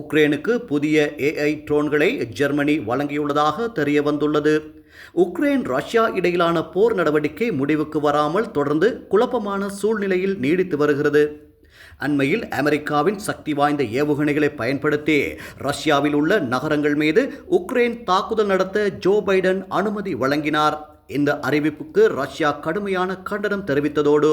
உக்ரைனுக்கு புதிய AI ட்ரோன்களை Germany வழங்கியுள்ளதாக தெரிய வந்துள்ளது உக்ரைன் ரஷ்யா இடையிலான போர் நடவடிக்கை முடிவுக்கு வராமல் தொடர்ந்து குழப்பமான சூழ்நிலையில் நீடித்து வருகிறது. அண்மையில் அமெரிக்காவின் சக்தி வாய்ந்த ஏவுகணைகளை பயன்படுத்தி ரஷ்யாவில் உள்ள நகரங்கள் மீது உக்ரைன் தாக்குதல் நடத்த ஜோ பைடன் அனுமதி வழங்கினார். இந்த அறிவிப்புக்கு ரஷ்யா கடுமையான கண்டனம் தெரிவித்ததோடு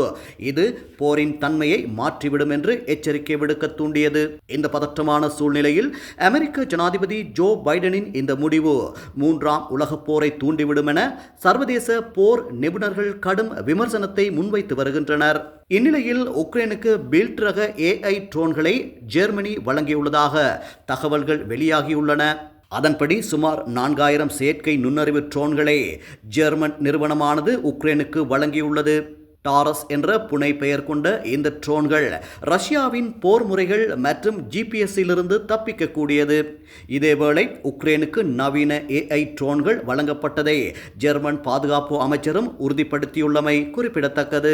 இது போரின் தன்மையை மாற்றிவிடும் என்று எச்சரிக்கை விடுக்க தூண்டியது. இந்த பதற்றமான சூழ்நிலையில் அமெரிக்க ஜனாதிபதி ஜோ பைடனின் இந்த முடிவு மூன்றாம் உலகப் போரை தூண்டிவிடும் என சர்வதேச போர் நிபுணர்கள் கடும் விமர்சனத்தை முன்வைத்து வருகின்றனர். இந்நிலையில் உக்ரைனுக்கு பில்ட் ரக ஏஐ ட்ரோன்களை ஜெர்மனி வழங்கியுள்ளதாக தகவல்கள் வெளியாகியுள்ளன. அதன்படி சுமார் நான்காயிரம் செயற்கை நுண்ணறிவு ட்ரோன்களை ஜெர்மன் நிறுவனமானது உக்ரைனுக்கு வழங்கியுள்ளது. டாரஸ் என்ற புனை பெயர் கொண்ட இந்த ட்ரோன்கள் ரஷ்யாவின் போர் முறைகள் மற்றும் ஜிபிஎஸ்ஸிலிருந்து தப்பிக்கக்கூடியது. இதேவேளை உக்ரைனுக்கு நவீன ஏஐ ட்ரோன்கள் வழங்கப்பட்டதை ஜெர்மன் பாதுகாப்பு அமைச்சரும் உறுதிப்படுத்தியுள்ளமை குறிப்பிடத்தக்கது.